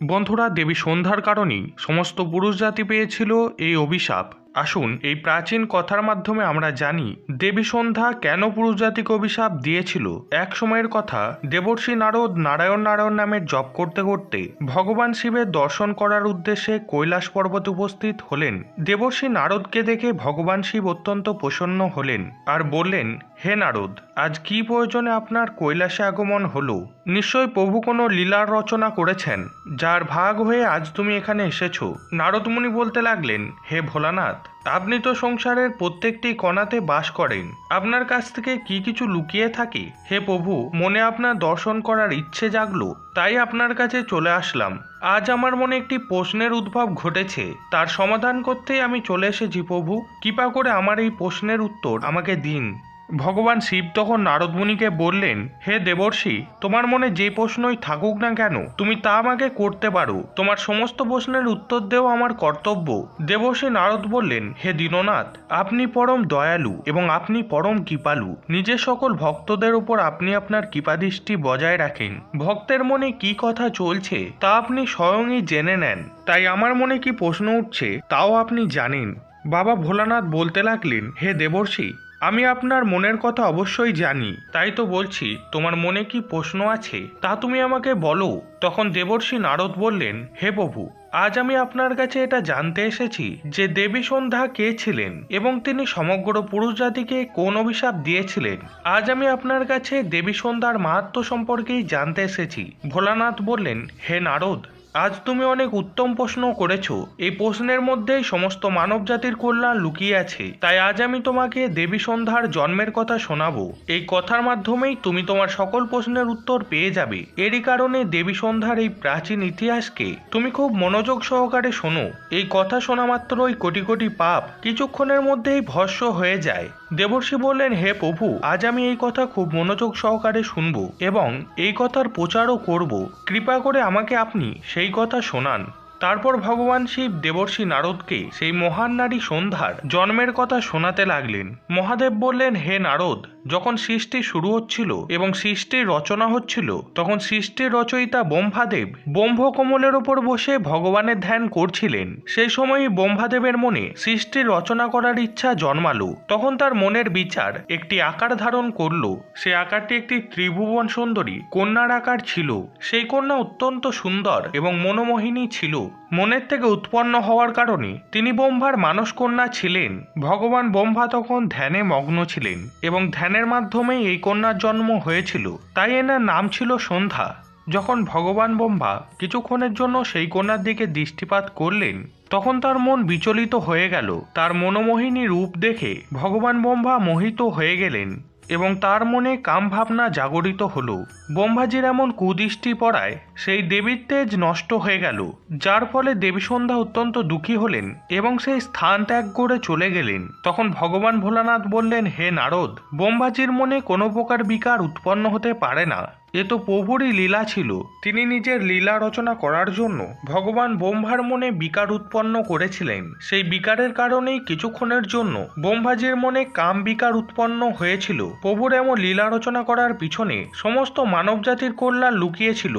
বন্ধুরা দেবী সন্ধ্যার কারণেই সমস্ত পুরুষ জাতি পেয়েছিল এই অভিশাপ। আসুন, এই প্রাচীন কথার মাধ্যমে আমরা জানি, দেবী সন্ধ্যা কেন পুরুষ জাতিকে অভিশাপ দিয়েছিল? এক সময়ের কথা, দেবর্ষী নারদ নারায়ণ নারায়ণ নামের জপ করতে করতে ভগবান শিবের দর্শন করার উদ্দেশ্যে কৈলাস পর্বতে উপস্থিত হলেন। দেবর্ষী নারদকে দেখে ভগবান শিব অত্যন্ত প্রসন্ন হলেন আর বললেন, হে নারদ, আজ কি প্রয়োজনে আপনার কৈলাসে আগমন হলো? নিশ্চয় প্রভু কোনো লীলার রচনা করেছেন, যার ভাগ হয়ে আজ তুমি এখানে এসেছ। নারদমুনি বলতে লাগলেন, হে ভোলানাথ আপনি তো সংসারের প্রত্যেকটি কণাতে বাস করেন। আপনার কাছ থেকে কি কিছু লুকিয়ে থাকে? হে প্রভু, মনে আপনার দর্শন করার ইচ্ছে জাগলো, তাই আপনার কাছে চলে আসলাম। আজ আমার মনে একটি প্রশ্নের উদ্ভব ঘটেছে। তার সমাধান করতেই আমি চলে এসেছি প্রভু। কৃপা করে আমার এই প্রশ্নের উত্তর আমাকে দিন। ভগবান শিব তখন নারদমুনিকে বললেন, হে দেবর্ষি, তোমার মনে যে প্রশ্নই থাকুক না কেন, তুমি তা আমাকে করতে পারো। তোমার সমস্ত প্রশ্নের উত্তর দেওয়া আমার কর্তব্য। দেবর্ষি নারদ বললেন, হে দীননাথ, আপনি পরম দয়ালু এবং আপনি পরম কৃপালু। নিজের সকল ভক্তদের উপর আপনি আপনার কৃপাদৃষ্টি বজায় রাখেন। ভক্তের মনে কি কথা চলছে, তা আপনি স্বয়ংই জেনে নেন। তাই আমার মনে কি প্রশ্ন উঠছে, তাও আপনি জানেন। বাবা ভোলানাথ বলতে লাগলেন, হে দেবর্ষি আমি আপনার মনের কথা অবশ্যই জানি, তাই তো বলছি, তোমার মনে কি প্রশ্ন আছে? তা তুমি আমাকে বলো। তখন দেবর্ষি নারদ বললেন, হে প্রভু, আজ আমি আপনার কাছে এটা জানতে এসেছি যে দেবী সন্ধ্যা কে ছিলেন এবং তিনি সমগ্র পুরুষ জাতিকে কোন অভিশাপ দিয়েছিলেন। আজ আমি আপনার কাছে দেবী সন্ধ্যার মাহাত্ম সম্পর্কেই জানতে এসেছি। ভোলানাথ বললেন, হে নারদ আজ তুমি অনেক উত্তম প্রশ্ন করেছ। এই প্রশ্নের মধ্যেই সমস্ত মানব জাতির কল্যাণ লুকিয়ে আছে। তাই আজ আমি তোমাকে দেবী সন্ধ্যার জন্মের কথা শোনাবো। এই কথার মাধ্যমেই তুমি তোমার সকল প্রশ্নের উত্তর পেয়ে যাবে। এরই কারণে দেবী সন্ধ্যার এই প্রাচীন ইতিহাসকে তুমি খুব মনোযোগ সহকারে শোনো। এই কথা শোনা মাত্রই কোটি কোটি পাপ কিছুক্ষণের মধ্যেই ভস্য হয়ে যায়। দেবর্ষি বললেন, হে প্রভু, আজ আমি এই কথা খুব মনোযোগ সহকারে শুনব এবং এই কথার প্রচারও করব। কৃপা করে আমাকে আপনি সেই কথা শোনান। তারপর ভগবান শিব দেবর্ষি নারদকে সেই মহান নারী সন্ধ্যার জন্মের কথা শোনাতে লাগলেন। মহাদেব বললেন, হে নারদ যখন সৃষ্টি শুরু হচ্ছিল এবং সৃষ্টির রচনা হচ্ছিল, তখন সৃষ্টির রচয়িতা ব্রহ্মাদেব ব্রহ্মকমলের ওপর বসে ভগবানের ধ্যান করছিলেন। সেই সময়ই ব্রহ্মাদেবের মনে সৃষ্টির রচনা করার ইচ্ছা জন্মালো। তখন তার মনের বিচার একটি আকার ধারণ করল। সে আকারটি একটি ত্রিভুবন সুন্দরী, কন্যার আকার ছিল। সেই কন্যা অত্যন্ত সুন্দর এবং মনোমোহিনী ছিল। মনের থেকে উৎপন্ন হওয়ার কারণে তিনি ব্রহ্মার মানস কন্যা ছিলেন। ভগবান ব্রহ্মা তখন ধ্যানে মগ্ন ছিলেন এবং ধ্যানের মাধ্যমেই এই কন্যার জন্ম হয়েছিল। তাই এনার নাম ছিল সন্ধ্যা। যখন ভগবান ব্রহ্মা কিছুক্ষণের জন্য সেই কন্যার দিকে দৃষ্টিপাত করলেন, তখন তার মন বিচলিত হয়ে গেল। তার মনোমোহিনী রূপ দেখে ভগবান ব্রহ্মা মোহিত হয়ে গেলেন এবং তার মনে কাম ভাবনা জাগরিত হলো। ব্রহ্মাজির এমন কুদৃষ্টি পড়ায় সেই দেবীর তেজ নষ্ট হয়ে গেল, যার ফলে দেবী সন্ধ্যা অত্যন্ত দুঃখী হলেন এবং সেই স্থান ত্যাগ করে চলে গেলেন। তখন ভগবান ভোলানাথ বললেন, হে নারদ ব্রহ্মাজির মনে কোনো প্রকার বিকার উৎপন্ন হতে পারে না। এ তো প্রভুরই লীলা ছিল। তিনি নিজের লীলা রচনা করার জন্য ভগবান ব্রহ্মার মনে বিকার উৎপন্ন করেছিলেন। সেই বিকারের কারণেই কিছুক্ষণের জন্য ব্রহ্মাজির মনে কাম বিকার উৎপন্ন হয়েছিল। প্রভুর এমন লীলা রচনা করার পিছনে সমস্ত মানবজাতির কল্যাণ লুকিয়েছিল।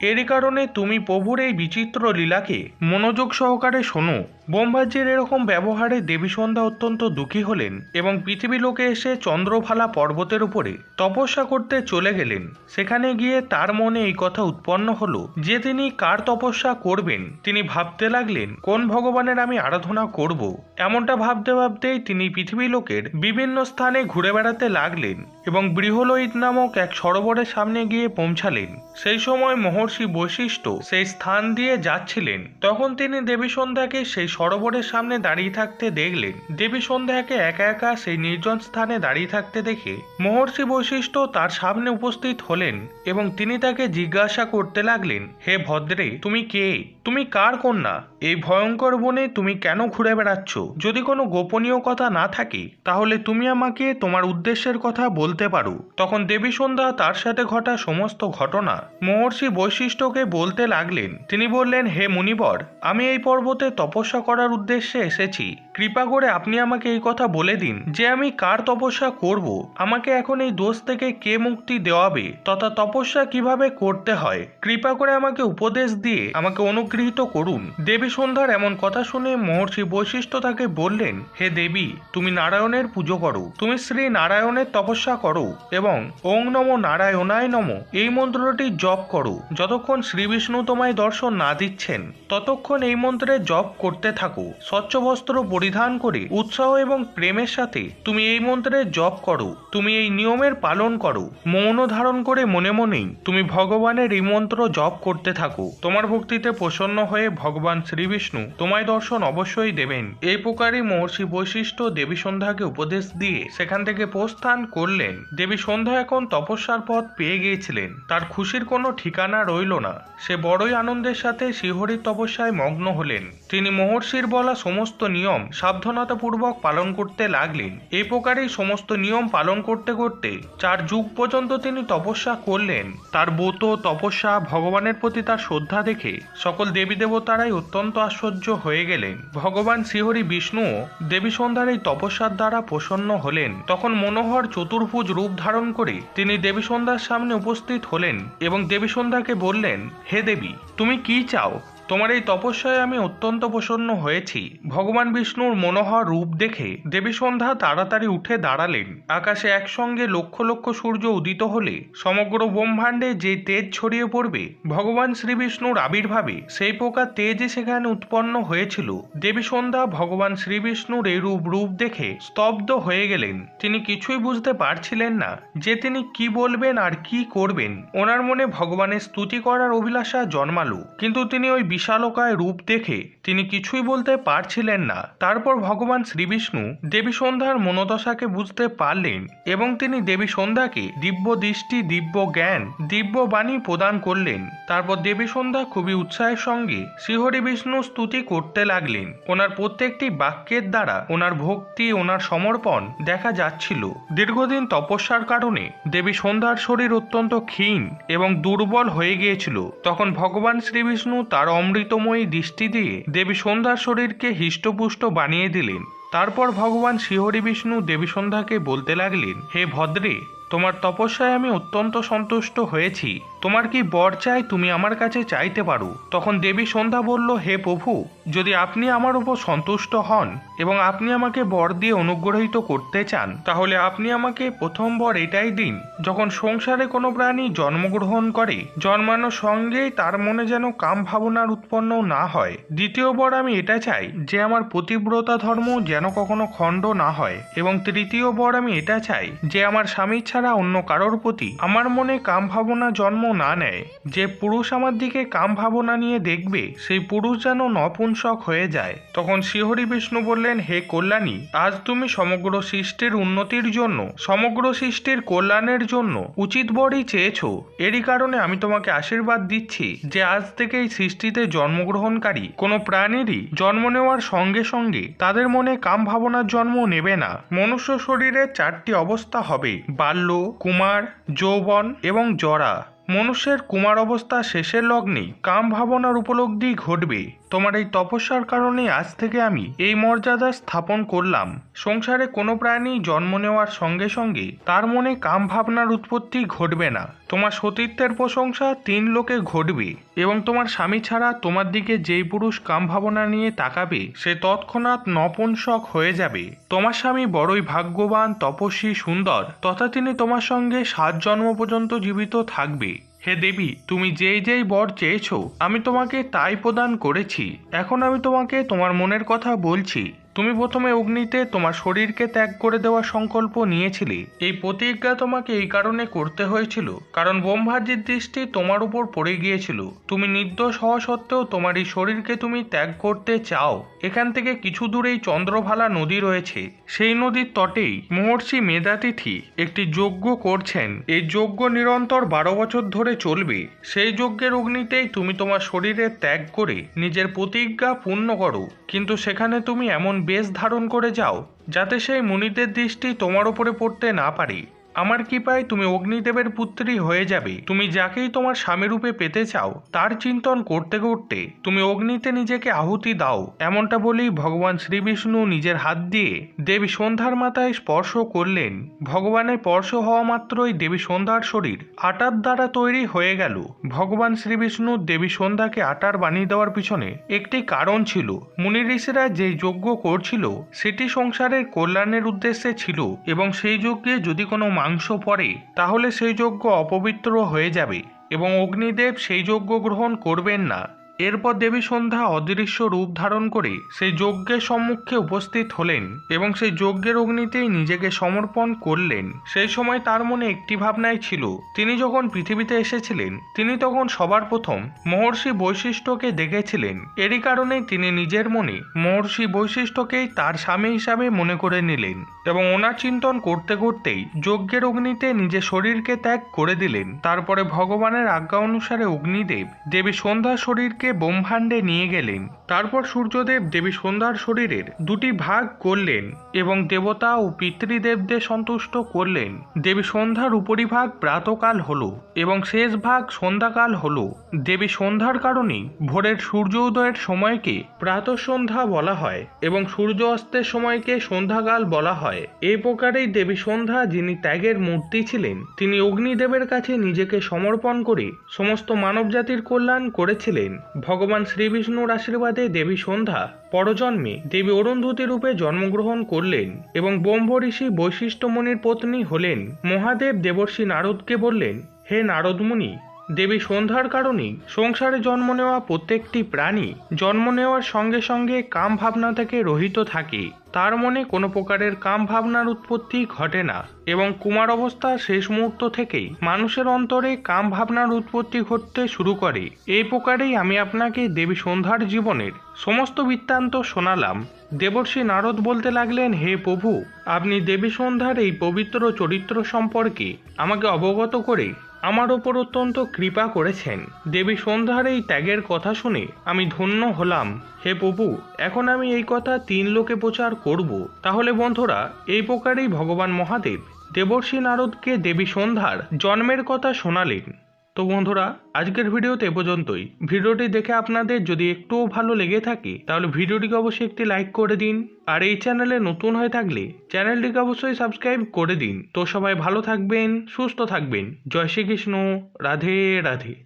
এরই কারণে তুমি প্রভুর এই বিচিত্র লীলাকে মনোযোগ সহকারে শোনো। ব্রহ্মাজির এরকম ব্যবহারে দেবী সন্ধ্যা অত্যন্ত দুঃখী হলেন এবং পৃথিবী লোকে এসে চন্দ্রভালা পর্বতের উপরে তপস্যা করতে চলে গেলেন। সেখানে গিয়ে তার মনে এই কথা উৎপন্ন হলো যে তিনি কার তপস্যা করবেন? তিনি ভাবতে লাগলেন, কোন ভগবানের আমি আরাধনা করব? এমনটা ভাবতে ভাবতেই তিনি পৃথিবী লোকের বিভিন্ন স্থানে ঘুরে বেড়াতে লাগলেন এবং বৃহলোহিত নামক এক সরোবরের সামনে গিয়ে পৌঁছালেন। সেই সময় মহর্ষি বৈশিষ্ট্য সেই স্থান দিয়ে যাচ্ছিলেন। তখন তিনি দেবী সন্ধ্যাকে সেই সরোবরের সামনে দাঁড়িয়ে থাকতে দেখলেন, দেবী সন্ধ্যাকে একা একা সেই নির্জন স্থানে দাঁড়িয়ে থাকতে দেখে মহর্ষি বৈশিষ্ট্য তার সামনে উপস্থিত হলেন এবং তিনি তাকে জিজ্ঞাসা করতে লাগলেন, হে ভদ্রে, তুমি কে? তুমি কার কন্যা? এই ভয়ঙ্কর বনে তুমি কেন ঘুরে বেড়াচ্ছ? যদি কোনো গোপনীয় কথা না থাকে, তাহলে তুমি আমাকে তোমার উদ্দেশ্যের কথা বলতে পারো। তখন দেবী সন্ধ্যা তার সাথে ঘটা সমস্ত ঘটনা, মহর্ষি বৈশিষ্ট্যকে বলতে লাগলেন। তিনি বললেন, হে মুনিবর, আমি এই পর্বতে তপস্যা করার উদ্দেশ্যে এসেছি। কৃপা করে আপনি আমাকে এই কথা বলে দিন যে আমি কার তপস্যা করব। আমাকে এখন এই দোষ থেকে কে মুক্তি দেওয়াবে, তথা তপস্যা কীভাবে করতে হয়। কৃপা করে আমাকে উপদেশ দিয়ে আমাকে অনুগৃহীত করুন। দেবী সন্ধ্যার এমন কথা শুনে মহর্ষি বৈশিষ্ট্য তাকে বললেন, হে দেবী, তুমি নারায়ণের পুজো করো। তুমি শ্রী নারায়ণের তপস্যা করো এবং ওং নম নারায়ণায় নম। এই মন্ত্রটি জপ করো। যতক্ষণ শ্রী বিষ্ণু তোমায় দর্শন না দিচ্ছেন, ততক্ষণ এই মন্ত্রে জপ করতে থাকো। স্বচ্ছ বস্ত্র পরিধান করে, উৎসাহ এবং প্রেমের সাথে তুমি এই মন্ত্রে জপ করো, তুমি এই নিয়মের পালন করো, মৌন ধারণ করে মনে মনেই তুমি ভগবানের এই মন্ত্র জপ করতে থাকো। তোমার ভক্তিতে প্রসন্ন হয়ে ভগবান শ্রী বিষ্ণু তোমায় দর্শন অবশ্যই দেবেন। এই প্রকারই মহর্ষি বৈশিষ্ট্য দেবী সন্ধ্যাকে উপদেশ দিয়ে সেখান থেকে প্রস্থান করলেন। দেবী সন্ধ্যা এখন তপস্যার পথ পেয়ে গিয়েছিলেন। তার খুশির কোনো ঠিকানা রইল না। সে বড়ই আনন্দের সাথে শিহরির তপস্যায় মগ্ন হলেন। তিনি মহর্ষির বলা সমস্ত নিয়ম সাবধানতাপূর্বক পালন করতে লাগলেন। এই প্রকারেই সমস্ত নিয়ম পালন করতে করতে চার যুগ পর্যন্ত তিনি তপস্যা করলেন। তার ব্রত, তপস্যা, ভগবানের প্রতি তার শ্রদ্ধা দেখে সকল দেবী দেবতারাই অত্যন্ত আশ্চর্য হয়ে গেলেন। ভগবান শ্রীহরি বিষ্ণুও দেবী সন্ধ্যার এই তপস্যার দ্বারা প্রসন্ন হলেন। তখন মনোহর চতুর্ভুজ রূপ ধারণ করে তিনি দেবী সন্ধ্যার সামনে উপস্থিত হলেন এবং দেবী সন্ধ্যাকে বললেন, হে দেবী, তুমি কি চাও? তোমার এই তপস্যায় আমি অত্যন্ত প্রসন্ন হয়েছি। ভগবান বিষ্ণুর মনোহর রূপ দেখে দেবী সন্ধ্যা তাড়াতাড়ি উঠে দাঁড়ালেন। আকাশে একসঙ্গে লক্ষ লক্ষ সূর্য উদিত হলে সমগ্র ব্রহ্মাণ্ডে যে তেজ ছড়িয়ে পড়বে, ভগবান শ্রী বিষ্ণুর আবির্ভাবে সেই প্রকার তেজে সেখানে উৎপন্ন হয়েছিল। দেবী সন্ধ্যা ভগবান শ্রী বিষ্ণুর এই রূপ রূপ দেখে স্তব্ধ হয়ে গেলেন। তিনি কিছুই বুঝতে পারছিলেন না যে তিনি কি বলবেন আর কি করবেন। ওনার মনে ভগবানের স্তুতি করার অভিলাষা জন্মালো, কিন্তু তিনি ওই বিশালকায় রূপ দেখে তিনি কিছুই বলতে পারছিলেন না। তারপর ভগবান শ্রীবিষ্ণু দেবী সন্ধ্যার মনোদশাকে বুঝতে পারলেন এবং তিনি দেবী সন্ধ্যাকে দিব্য দৃষ্টি, দিব্য জ্ঞান, দিব্য বাণী প্রদান করলেন। তারপর দেবী সন্ধ্যা খুবই উৎসাহের সঙ্গে শ্রীহরি বিষ্ণু স্তুতি করতে লাগলেন। ওনার প্রত্যেকটি বাক্যের দ্বারা ওনার ভক্তি, ওনার সমর্পণ দেখা যাচ্ছিল। দীর্ঘদিন তপস্যার কারণে দেবী সন্ধ্যার শরীর অত্যন্ত ক্ষীণ এবং দুর্বল হয়ে গিয়েছিল। তখন ভগবান শ্রীবিষ্ণু তার অমৃতময়ী দৃষ্টি দিয়ে দেবী সন্ধ্যার শরীরকে হৃষ্টপুষ্ট বানিয়ে দিলেন। তারপর ভগবান শ্রীহরি বিষ্ণু দেবী সন্ধ্যাকে বলতে লাগলেন, হে ভদ্রে, তোমার তপস্যায় আমি অত্যন্ত সন্তুষ্ট হয়েছি। তোমার কি বর চাই তুমি আমার কাছে চাইতে পারো? তখন দেবী সন্ধ্যা বলল, হে প্রভু, যদি আপনি আমার উপর সন্তুষ্ট হন এবং আপনি আমাকে বর দিয়ে অনুগ্রহিত করতে চান, তাহলে আপনি আমাকে প্রথম বর এটাই দিন। যখন সংসারে কোনো প্রাণী জন্মগ্রহণ করে, জন্মানোর সঙ্গেই তার মনে যেন কাম ভাবনার উৎপন্ন না হয়। দ্বিতীয় বর আমি এটা চাই, যে আমার পতিব্রতা ধর্ম যেন কখনো খণ্ড না হয়। এবং তৃতীয় বর আমি এটা চাই, যে আমার স্বামী ছাড়া অন্য কারোর প্রতি আমার মনে কাম ভাবনা জন্ম না নেয়। যে পুরুষ আমার দিকে কাম ভাবনা নিয়ে দেখবে, সেই পুরুষ যেন নপুংসক হয়ে যায়। তখন শ্রীহরি বিষ্ণু বললেন হে কল্যাণী, আজ তুমি সমগ্র সৃষ্টির উন্নতির জন্য, সমগ্র সৃষ্টির কল্যাণের জন্য উচিত বরই চেয়েছো। এরই কারণে আমি তোমাকে আশীর্বাদ দিচ্ছি যে আজ থেকে এই সৃষ্টিতে জন্মগ্রহণকারী কোনো প্রাণীরই জন্ম নেওয়ার সঙ্গে সঙ্গে তাদের মনে কাম ভাবনার জন্ম নেবে না। মনুষ্য শরীরে চারটি অবস্থা হবে, বাল্য, কুমার, যৌবন এবং জরা। মনুষ্যের কুমার অবস্থা শেষের লগ্নে কাম ভাবনার উপলব্ধি ঘটবে। তোমার এই তপস্যার কারণে আজ থেকে আমি এই মর্যাদা স্থাপন করলাম। সংসারে কোনো প্রাণী জন্ম নেওয়ার সঙ্গে সঙ্গে তার মনে কাম ভাবনার উৎপত্তি ঘটবে না। তোমার সতীত্বের প্রশংসা তিন লোকে ঘটবে এবং তোমার স্বামী ছাড়া তোমার দিকে যেই পুরুষ কাম ভাবনা নিয়ে তাকাবে, সে তৎক্ষণাৎ নপুংসক হয়ে যাবে। তোমার স্বামী বড়ই ভাগ্যবান, তপস্বী, সুন্দর, তথা তিনি তোমার সঙ্গে সাত জন্ম পর্যন্ত জীবিত থাকবে। হে দেবী, তুমি যেই যেই বর চেয়েছ, আমি তোমাকে তাই প্রদান করেছি। এখন আমি তোমাকে তোমার মনের কথা বলছি। তুমি প্রথমে অগ্নিতে তোমার শরীরকে ত্যাগ করে দেওয়ার সংকল্প নিয়েছিলে। এই প্রতিজ্ঞা তোমাকে এই কারণে করতে হয়েছিল, কারণ ব্রহ্মাজির দৃষ্টি তোমার উপর পড়ে গিয়েছিল। তুমি নির্দোষ হওয়া সত্ত্বেও তোমার এই শরীরকে তুমি ত্যাগ করতে চাও। এখান থেকে কিছু দূরেই চন্দ্রভালা নদী রয়েছে। সেই নদীর তটেই মহর্ষি মেধাতিথি একটি যজ্ঞ করছেন। এই যজ্ঞ নিরন্তর বারো বছর ধরে চলবে। সেই যজ্ঞের অগ্নিতেই তুমি তোমার শরীরের ত্যাগ করে নিজের প্রতিজ্ঞা পূর্ণ করো। কিন্তু সেখানে তুমি এমন বেশ ধারণ করে যাও যাতে সেই মুনিদের দৃষ্টি তোমার ওপরে পড়তে না পারে। আমার কৃপায় তুমি অগ্নিদেবের পুত্রী হয়ে যাবে। তুমি যাকেই তোমার স্বামীরূপে পেতে চাও, তার চিন্তন করতে করতে তুমি অগ্নিতে নিজেকে আহুতি দাও। এমনটা বলেই ভগবান শ্রীবিষ্ণু নিজের হাত দিয়ে দেবী সন্ধ্যার মাথায় স্পর্শ করলেন। ভগবানের স্পর্শ হওয়া মাত্রই দেবী সন্ধ্যার শরীর আটার দ্বারা তৈরি হয়ে গেল। ভগবান শ্রীবিষ্ণু দেবী সন্ধ্যাকে আটার বানিয়ে দেওয়ার পিছনে একটি কারণ ছিল। মুনি ঋষিরা যে যজ্ঞ করছিল, সেটি সংসারের কল্যাণের উদ্দেশ্যে ছিল এবং সেই যজ্ঞে যদি কোনো মাংস পরে তাহলে সেই যজ্ঞ অপবিত্র হয়ে যাবে এবং অগ্নিদেব সেই যজ্ঞ গ্রহণ করবেন না। এরপর দেবী সন্ধ্যা অদৃশ্য রূপ ধারণ করে সেই যজ্ঞের সম্মুখে উপস্থিত হলেন এবং সেই যজ্ঞের অগ্নিতেই নিজেকে সমর্পণ করলেন। সেই সময় তার মনে একটি ভাবনাই ছিল, তিনি যখন পৃথিবীতে এসেছিলেন, তিনি তখন সবার প্রথম মহর্ষি বৈশিষ্ট্যকে দেখেছিলেন। এরই কারণে তিনি নিজের মনে মহর্ষি বৈশিষ্ট্যকেই তার স্বামী হিসাবে মনে করে নিলেন এবং ওনার চিন্তন করতে করতেই যজ্ঞের অগ্নিতে নিজের শরীরকে ত্যাগ করে দিলেন। তারপরে ভগবানের আজ্ঞা অনুসারে অগ্নিদেব দেবী সন্ধ্যা শরীরকে ব্রহ্মাণ্ডে নিয়ে গেলেন। তারপর সূর্যদেব দেবী সন্ধ্যার শরীরের দুটি ভাগ করলেন এবং দেবতা ও পিতৃদেবদের সন্তুষ্ট করলেন। দেবী সন্ধ্যার উপরিভাগ প্রাতকাল হলো এবং শেষ ভাগ সন্ধ্যাকাল হলো। দেবী সন্ধ্যার কারণেই ভোরের সূর্য উদয়ের সময়কে প্রাতঃ সন্ধ্যা বলা হয় এবং সূর্য অস্তের সময়কে সন্ধ্যাকাল বলা হয়। এই প্রকারেই দেবী সন্ধ্যা, যিনি ত্যাগের মূর্তি ছিলেন, তিনি অগ্নিদেবের কাছে নিজেকে সমর্পণ করে সমস্ত মানবজাতির কল্যাণ করেছিলেন। ভগবান শ্রীবিষ্ণুর আশীর্বাদে দেবী সন্ধ্যা, পরজন্মে দেবী অরুন্ধতী রূপে জন্মগ্রহণ করলেন এবং ব্রহ্ম ঋষি বৈশিষ্ট্যমণির পত্নী হলেন মহাদেব দেবর্ষী নারদকে বললেন, হে নারদমুনি দেবী সন্ধ্যার কারণেই সংসারে জন্ম নেওয়া প্রত্যেকটি প্রাণী জন্ম নেওয়ার সঙ্গে সঙ্গে কাম ভাবনা থেকে রহিত থাকে। তার মনে কোনো প্রকারের কাম ভাবনার উৎপত্তি ঘটে না এবং কুমার অবস্থার শেষ মুহূর্ত থেকেই মানুষের অন্তরে কাম ভাবনার উৎপত্তি ঘটতে শুরু করে। এই প্রকারেই আমি আপনাকে দেবী সন্ধ্যার জীবনের সমস্ত বৃত্তান্ত শোনালাম। দেবর্ষী নারদ বলতে লাগলেন, হে প্রভু, আপনি দেবী সন্ধ্যার এই পবিত্র চরিত্র সম্পর্কে আমাকে অবগত করে আমার ওপর অত্যন্ত কৃপা করেছেন। দেবী সন্ধ্যার এই ত্যাগের কথা শুনে আমি ধন্য হলাম। হে প্রভু, এখন আমি এই কথা তিন লোকে প্রচার করব। তাহলে বন্ধুরা, এই প্রকারেই ভগবান মহাদেব দেবর্ষী নারদকে দেবী সন্ধ্যার জন্মের কথা শোনালেন। তো বন্ধুরা, আজকের ভিডিওতে এ পর্যন্তই। ভিডিওটি দেখে আপনাদের যদি একটুও ভালো লেগে থাকে, তাহলে ভিডিওটিকে অবশ্যই একটি লাইক করে দিন। আর এই চ্যানেলে নতুন হয়ে থাকলে চ্যানেলটিকে অবশ্যই সাবস্ক্রাইব করে দিন। তো সবাই ভালো থাকবেন, সুস্থ থাকবেন। জয় শ্রীকৃষ্ণ। রাধে রাধে।